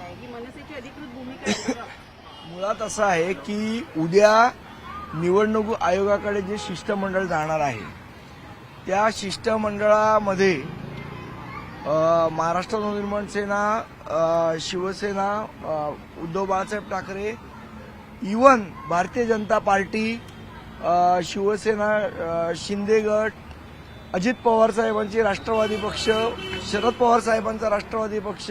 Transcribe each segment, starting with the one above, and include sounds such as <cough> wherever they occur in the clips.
आहे ही मनसेची अधिकृत भूमिका <coughs> मुळात असं आहे की उद्या निवडणूक आयोगाकडे जे शिष्टमंडळ जाणार आहे त्या शिष्टमंडळामध्ये महाराष्ट्र नवनिर्माण सेना शिवसेना उद्धव बाळासाहेब ठाकरे इवन भारतीय जनता पार्टी शिवसेना शिंदेगट शिंदे गट अजित पवार साहेबांची राष्ट्रवादी पक्ष शरद पवार साहेबांचा राष्ट्रवादी पक्ष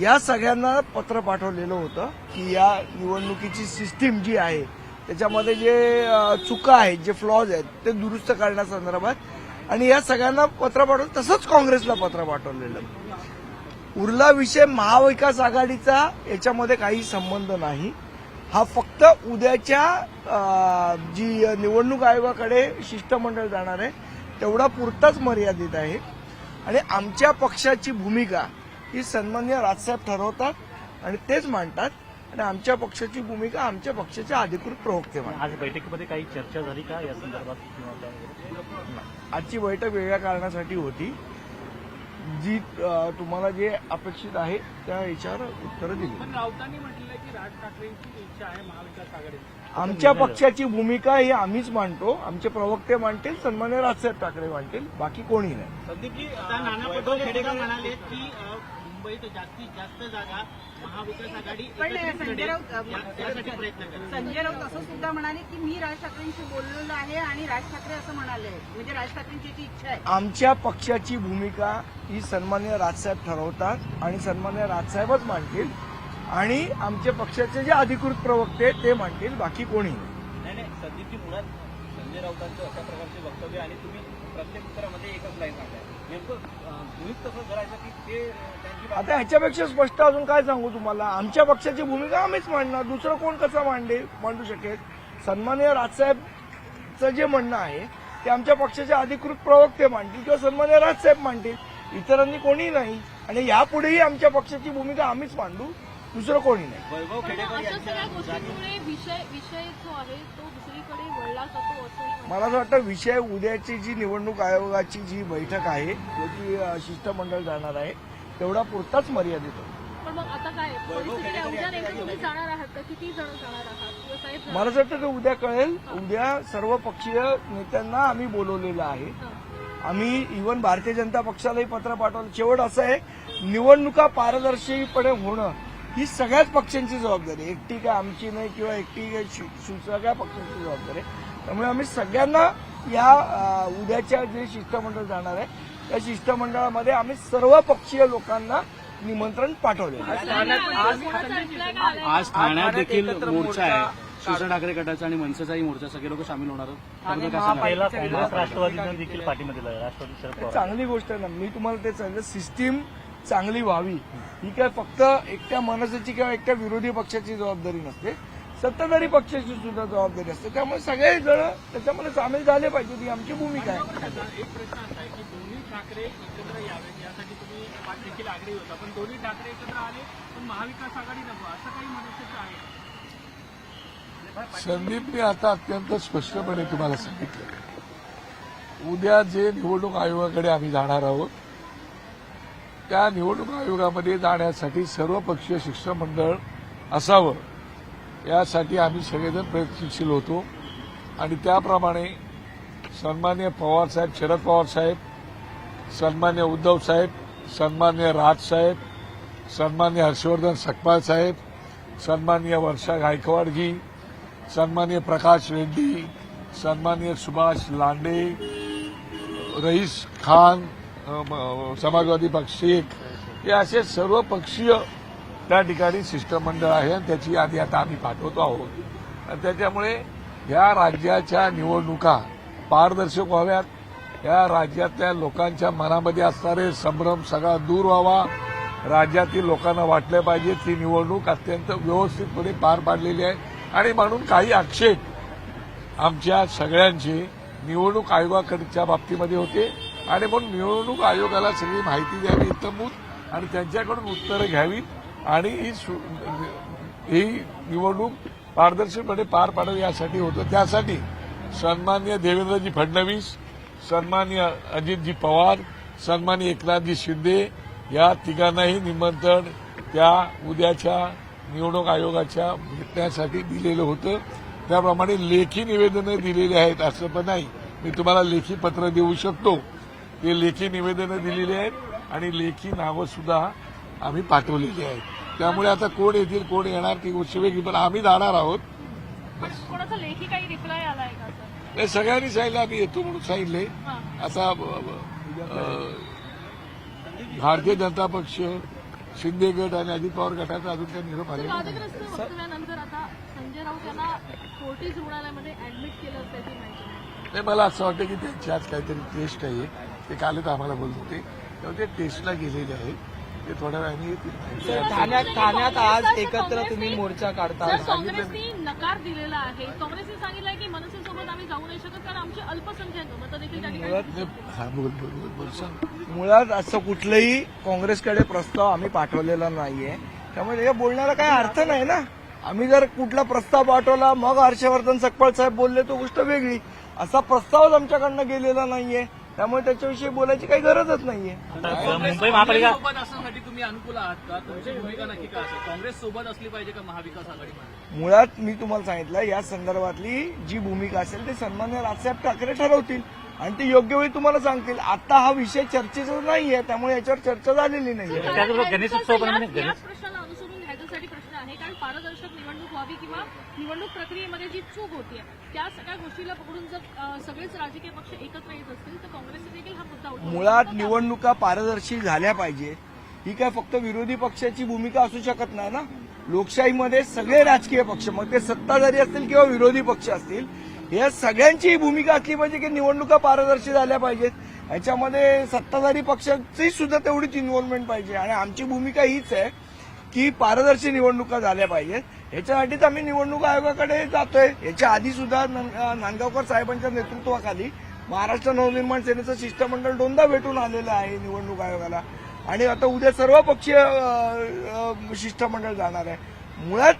या सगळ्यांना पत्र पाठवलेलं होतं की या निवडणुकीची सिस्टीम जी आहे त्याच्यामध्ये जे चुका आहेत जे फ्लॉज आहेत ते दुरुस्त करण्यासंदर्भात आणि या सगळ्यांना पत्र पाठवलं तसंच काँग्रेसला पत्र पाठवलेलं. उरला विषय महाविकास आघाडीचा याच्यामध्ये काही संबंध नाही. हा फक्त उद्याच्या जी निवडणूक आयोगाकडे शिष्टमंडळ जाणार आहे तेवढा पुरताच मर्यादित आहे. आणि आमच्या पक्षाची भूमिका ही सन्मान्य राजसाहेब ठरवतात आणि तेच मांडतात. आणि आमच्या पक्षाची भूमिका आमच्या पक्षाचे अधिकृत प्रवक्ते आज बैठकीमध्ये काही चर्चा झाली का? या संदर्भात? आजची बैठक वेगळ्या कारणासाठी होती. जी तुम्हाला जे अपेक्षित आहे त्या याच्यावर उत्तरं दिली. पण राऊतांनी म्हटलंय की राज ठाकरेंची इच्छा आहे महाविकास आघाडीची. आमच्या पक्षाची भूमिका ही आम्हीच मांडतो. आमचे प्रवक्ते मांडतील सन्मान्य राजसाहेब ठाकरे मांडतील बाकी कोणी नाही. संदीपजी आता नाना पटोले म्हणाले की मुंबईत जास्तीत जास्त जागा महाविकास आघाडी पण संजय. राऊत प्रयत्न संजय राऊत असं सुद्धा म्हणाले की मी राज ठाकरेंशी बोललेलो आहे आणि राज ठाकरे असं म्हणाले म्हणजे राज ठाकरेंची याची इच्छा आहे. आमच्या पक्षाची भूमिका ही सन्मान्य राजसाहेब ठरवतात आणि सन्मान्य राजसाहेबच मांडतील आणि आमच्या पक्षाचे जे अधिकृत प्रवक्ते ते मांडतील बाकी कोणी नाही. नाही नाही संदीपजी मुळात संजय राऊतांचं अशा प्रकारचे वक्तव्य आणि तुम्ही प्रत्येक उत्तरामध्ये एकच लाईन सांगताय आता ह्याच्यापेक्षा स्पष्ट अजून काय सांगू तुम्हाला? आमच्या पक्षाची भूमिका आम्हीच मांडणार. दुसरं कोण कसं मांडे मांडू शकेल? सन्मान्य राजसाहेबचं जे म्हणणं आहे ते आमच्या पक्षाचे अधिकृत प्रवक्ते मांडतील किंवा सन्मान्य राजसाहेब मांडतील. इतरांनी कोणी नाही. आणि यापुढेही आमच्या पक्षाची भूमिका आम्हीच मांडू. दुसरं कोणी नाही. मला असं वाटतं विषय उद्याची जी निवडणूक आयोगाची जी बैठक आहे अ, शिष्टमंडळ जाणार आहे तेवढा पुरताच मर्यादित होतो का? मला असं वाटतं ते उद्या कळेल. उद्या सर्व पक्षीय नेत्यांना आम्ही बोलवलेलं आहे. आम्ही इव्हन भारतीय जनता पक्षालाही पत्र पाठवलं. शेवट असं आहे निवडणुका पारदर्शीपणे होणं ही सगळ्याच पक्षांची जबाबदारी एकटी काय आमची नाही किंवा एकटी काय सगळ्या पक्षांची जबाबदारी आहे. त्यामुळे आम्ही सगळ्यांना या उद्याच्या जे शिष्टमंडळ जाणार आहे त्या शिष्टमंडळामध्ये आम्ही सर्व पक्षीय लोकांना निमंत्रण आलाय? आज ठाण्यात देखील मोर्चा आहे. शिवसेना ठाकरे गटाचा आणि मनसेचाही मोर्चा. सगळे लोक सामील होणार आहेत. चांगली गोष्ट आहे ना. मी तुम्हाला ते सांगितलं सिस्टीम चांगली व्हावी. ही काय फक्त एकट्या मनसेची किंवा एकट्या विरोधी पक्षाची जबाबदारी नसते. सत्ताधारी पक्षाची सुद्धा जबाबदारी असते. त्यामुळे सगळे जण त्याच्यामध्ये सामील झाले पाहिजे ही आमची भूमिका आहे. आता एक प्रश्न असा आहे की दोन्ही ठाकरे एकत्र यावेत यासाठी तुम्ही वाट देखील आग्रही होता. पण दोन्ही ठाकरे एकत्र आले पण महाविकास आघाडी नको. असं काही मनसेचं आहे? संदीपने आता अत्यंत स्पष्टपणे तुम्हाला सांगितलं. उद्या जे निवडणूक आयोगाकडे आम्ही जाणार आहोत त्या निवडणूक आयोगामध्ये जाण्यासाठी सर्वपक्षीय शिष्टमंडळ असावं. यासाठी आम्ही सगळेजण प्रयत्नशील होतो. आणि त्याप्रमाणे सन्मान्य पवारसाहेब शरद पवारसाहेब सन्मान्य उद्धव साहेब सन्मान्य राजसाहेब सन्मान्य हर्षवर्धन सकपाल साहेब सन्मान्य वर्षा गायकवाडजी सन्मान्य प्रकाश रेड्डी सन्मान्य सुभाष लांडे रईस खान समाजवादी पक्ष एक हे असे सर्व पक्षीय त्या ठिकाणी शिष्टमंडळ आहे आणि त्याची यादी आता आम्ही पाठवतो आहोत. आणि त्याच्यामुळे या राज्याच्या निवडणुका पारदर्शक व्हाव्यात. या राज्यातल्या लोकांच्या मनामध्ये असणारे संभ्रम सगळा दूर व्हावा. राज्यातील लोकांना वाटलं पाहिजे ती निवडणूक अत्यंत व्यवस्थितपणे पार पाडलेली आहे. आणि म्हणून काही आक्षेप आमच्या सगळ्यांचे निवडणूक आयोगाकडच्या बाबतीमध्ये होते. आणि म्हणून निवडणूक आयोगाला सगळी माहिती द्यावी इतमूत आणि त्यांच्याकडून उत्तरं घ्यावीत. आणि ही सु- ही निवडणूक पारदर्शकपणे पार पाडावी यासाठी होतं. त्यासाठी सन्मान्य देवेंद्रजी फडणवीस सन्मान्य अजितजी पवार सन्मान्य एकनाथजी शिंदे या तिघांनाही निमंत्रण त्या उद्याच्या निवडणूक आयोगाच्या भेटण्यासाठी दिलेलं होतं. त्याप्रमाणे लेखी निवेदनं दिलेली आहेत असं पण नाही. मी तुम्हाला लेखी पत्र देऊ शकतो. ते लेखी निवेदनं दिलेली आहेत आणि लेखी नावंसुद्धा आम्ही पाठवलेली आहेत. त्यामुळे आता कोण येतील कोण येणार ती गोष्ट वेगळी. पण आम्ही जाणार आहोत. पण कोणाचा लेखी काही रिप्लाय आलाय का सर सगळ्यांनी सांगितलं आम्ही येतो म्हणून सांगितले हा. आता अ, भारतीय जनता पक्ष शिंदे गट आणि अजित पवार गटाचा अजून काही निरोप आलेला. नाही. मला असं वाटतं की त्यांची आज काहीतरी टेस्ट आहे. ते कालच आम्हाला बोलत होते. तेव्हा ते टेस्टला गेलेले आहेत. ते थोड्या वेळाने येतील. ठाण्यात ठाण्यात आज एकत्र तुम्ही मोर्चा काढता. काँग्रेसने नकार दिलेला आहे. काँग्रेसने सांगितलंय की मनसेसोबत आम्ही जाऊ नाही शकत कारण आमची अल्पसंख्याक मतं देखील हा मुळात असं कुठलंही काँग्रेसकडे प्रस्ताव आम्ही पाठवलेला नाहीये. त्यामुळे त्याच्या बोलण्याला काही अर्थ नाही ना? आम्ही जर कुठला प्रस्ताव पाठवला मग हर्षवर्धन सकपाळ साहेब बोलले तो गोष्ट वेगळी. असा प्रस्तावच आमच्याकडनं गेलेला नाहीये. त्यामुळे त्याच्याविषयी बोलायची काही गरजच नाहीये. मुंबई महापालिका तुम्ही अनुकूल आहात का? तुमची भूमिका नक्की काय असेल? काँग्रेस सोबत असली पाहिजे का महाविकास आघाडीमध्ये मुळात मी तुम्हाला सांगितलं या संदर्भातली जी भूमिका असेल ती सन्मान्य राजसाहेब ठाकरे ठरवतील. आणि ते योग्य वेळी तुम्हाला सांगतील. आता हा विषय चर्चेचा नाहीये त्यामुळे याच्यावर चर्चा झालेली ह्याच्यासाठी प्रश्न आहे कारण पारदर्शक निवडणूक व्हावी किंवा निवडणूक प्रक्रियेमध्ये जी चूक होतीये त्या सगळ्या गोष्टीला पकडून जर सगळेच राजकीय पक्ष एकत्र येत असतील तर देखील हा मुद्दा. मुळात निवडणुका पारदर्शी झाल्या पाहिजे. ही काय फक्त विरोधी पक्षाची भूमिका असू शकत नाही ना? लोकशाहीमध्ये सगळे राजकीय पक्ष मग ते सत्ताधारी असतील किंवा विरोधी पक्ष असतील या सगळ्यांची भूमिका असली पाहिजे की निवडणुका पारदर्शी झाल्या पाहिजेत. याच्यामध्ये सत्ताधारी पक्षाची सुद्धा तेवढीच इन्व्हॉल्वमेंट पाहिजे. आणि आमची भूमिका हीच आहे की पारदर्शी निवडणुका झाल्या पाहिजेत. याच्यासाठीच आम्ही निवडणूक आयोगाकडे जातोय. याच्या आधी सुद्धा नांदगावकर साहेबांच्या नेतृत्वाखाली महाराष्ट्र नवनिर्माण सेनेचं शिष्टमंडळ दोनदा भेटून आलेलं आहे निवडणूक आयोगाला. आणि आता उद्या सर्व पक्षीय शिष्टमंडळ जाणार आहे. मुळात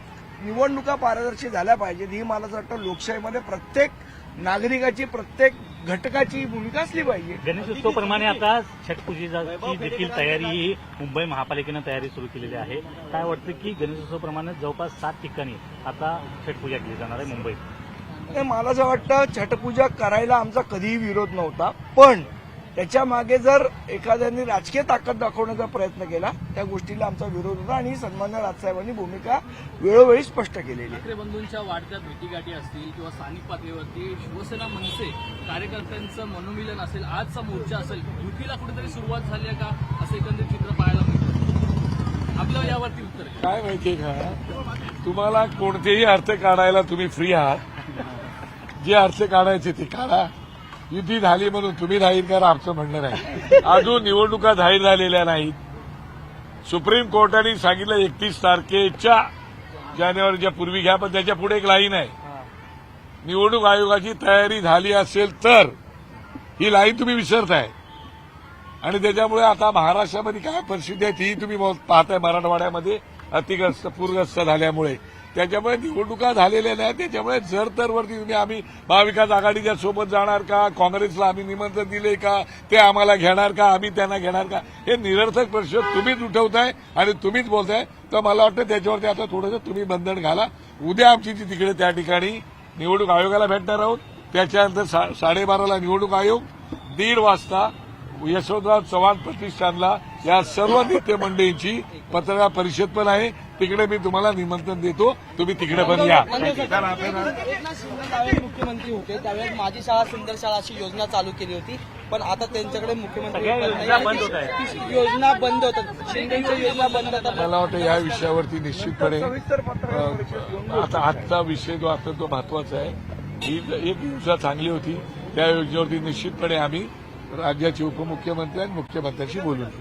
निवडणुका पारदर्शी झाल्या पाहिजेत. ही मला असं वाटतं लोकशाहीमध्ये प्रत्येक नागरिकाची प्रत्येक घटकाची भूमिका असली पाहिजे. गणेशोत्सवप्रमाणे आता छटपूजेची देखील तयारी ही मुंबई महापालिकेनं तयारी सुरू केलेली आहे. काय वाटतं की गणेशोत्सवप्रमाणे जवळपास सात ठिकाणी आता छटपूजा केली जाणार आहे मुंबईत? मला असं वाटतं छटपूजा करायला आमचा कधीही विरोध नव्हता. पण त्याच्यामागे जर एखाद्याने राजकीय ताकद दाखवण्याचा प्रयत्न केला त्या गोष्टीला आमचा विरोध होता आणि सन्मान्य राजसाहेबांनी भूमिका वेळोवेळी स्पष्ट केलेली आहे. ठाकरे बंधूंच्या वाढत्या भेटीगाठी असतील किंवा स्थानिक पातळीवरती शिवसेना मनसे कार्यकर्त्यांचं मनोमिलन असेल आजचा मोर्चा असेल युतीला कुठेतरी सुरुवात झाली आहे का? असं एकंदरीत चित्र पाहायला मिळतं. आपलं यावरती उत्तर काय माहितीये का? तुम्हाला कोणतेही अर्थ काढायला तुम्ही फ्री आहात. जे अर्थ काढायचे ते काढा. युती झाली म्हणून तुम्ही जाहीर करा आमचं म्हणणं नाही. अजून निवडणुका जाहीर झालेल्या नाहीत. सुप्रीम कोर्टाने सांगितलं एकतीस तारखेच्या जानेवारीच्या पूर्वी घ्या पण त्याच्या पुढे एक लाईन आहे. निवडणूक आयोगाची तयारी झाली असेल तर ही लाईन तुम्ही विसरताय. आणि त्याच्यामुळे आता महाराष्ट्रामध्ये काय परिस्थिती आहे तीही तुम्ही पाहताय मराठवाड्यामध्ये अतिग्रस्त पूरग्रस्त झाल्यामुळे. त्याच्यामुळे निवडणुका झालेल्या नाही त्याच्यामुळे जर तर वरती तुम्ही आम्ही महाविकास आघाडीच्या सोबत जाणार का? काँग्रेसला आम्ही निमंत्रण दिले का? ते आम्हाला घेणार का? आम्ही त्यांना घेणार का? हे निरर्थक प्रश्न तुम्हीच उठवताय आणि तुम्हीच बोलताय. तर मला वाटतं त्याच्यावरती आता थोडंसं तुम्ही बंधन घाला. उद्या आमची ती तिकडे त्या ठिकाणी निवडणूक आयोगाला भेटणार आहोत. त्याच्यानंतर सा- साडेबाराला निवडणूक आयोग. दीड वाजता यशवंतराव चव्हाण प्रतिष्ठानला या सर्व नेते मंडळींची पत्रकार परिषद पण आहे. तिकडे मी तुम्हाला निमंत्रण देतो. तुम्ही तिकडे पण या. त्यावेळेस मुख्यमंत्री होते. त्यावेळेस माझी शाळा सुंदर शाळा अशी योजना चालू केली होती. पण आता त्यांच्याकडे मुख्यमंत्री योजना. बंद होत आहेत. ती योजना बंद होतात. शिंदेच्या योजना बंद होतात. मला वाटतं या विषयावरती निश्चितपणे आता आजचा विषय जो आता तो महत्त्वाचा आहे ही एक योजना चांगली होती. त्या योजनेवरती निश्चितपणे आम्ही राज्याचे उपमुख्यमंत्री आणि मुख्यमंत्र्यांशी बोलून घेऊ